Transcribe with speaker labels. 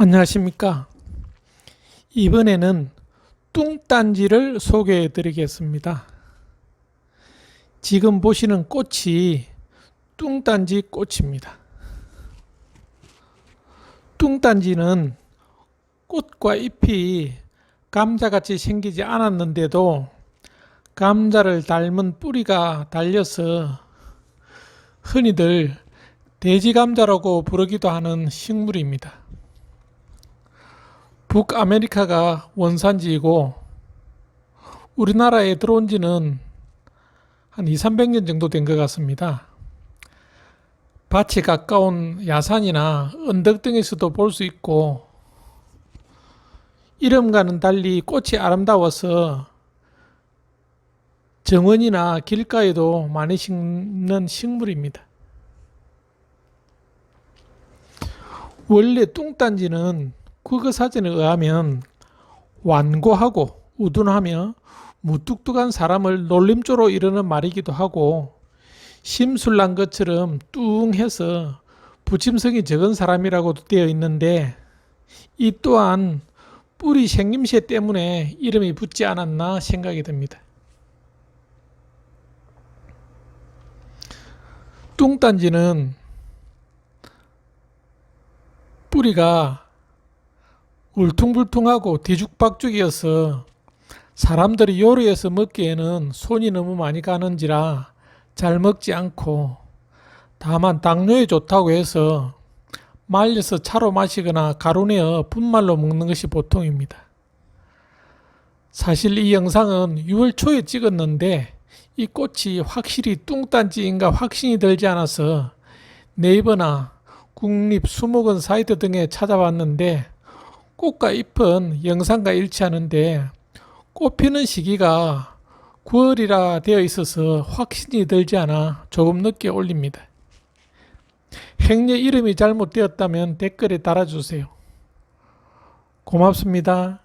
Speaker 1: 안녕하십니까. 이번에는 뚱딴지를 소개해 드리겠습니다. 지금 보시는 꽃이 뚱딴지 꽃입니다. 뚱딴지는 꽃과 잎이 감자같이 생기지 않았는데도 감자를 닮은 뿌리가 달려서 흔히들 돼지감자라고 부르기도 하는 식물입니다. 북아메리카가 원산지이고 우리나라에 들어온 지는 한 2, 300년 정도 된 것 같습니다. 밭이 가까운 야산이나 언덕 등에서도 볼 수 있고 이름과는 달리 꽃이 아름다워서 정원이나 길가에도 많이 심는 식물입니다. 원래 뚱딴지는 국어 사전에 의하면 완고하고 우둔하며 무뚝뚝한 사람을 놀림조로 이르는 말이기도 하고 심술난 것처럼 뚱해서 부침성이 적은 사람이라고도 되어 있는데 이 또한 뿌리 생김새 때문에 이름이 붙지 않았나 생각이 듭니다. 뚱딴지는 뿌리가 울퉁불퉁하고 뒤죽박죽이어서 사람들이 요리해서 먹기에는 손이 너무 많이 가는지라 잘 먹지 않고 다만 당뇨에 좋다고 해서 말려서 차로 마시거나 가루내어 분말로 먹는 것이 보통입니다. 사실 이 영상은 6월 초에 찍었는데 이 꽃이 확실히 뚱딴지인가 확신이 들지 않아서 네이버나 국립 수목원 사이트 등에 찾아봤는데 꽃과 잎은 영상과 일치하는데 꽃 피는 시기가 9월이라 되어 있어서 확신이 들지 않아 조금 늦게 올립니다. 행여 이름이 잘못되었다면 댓글에 달아주세요. 고맙습니다.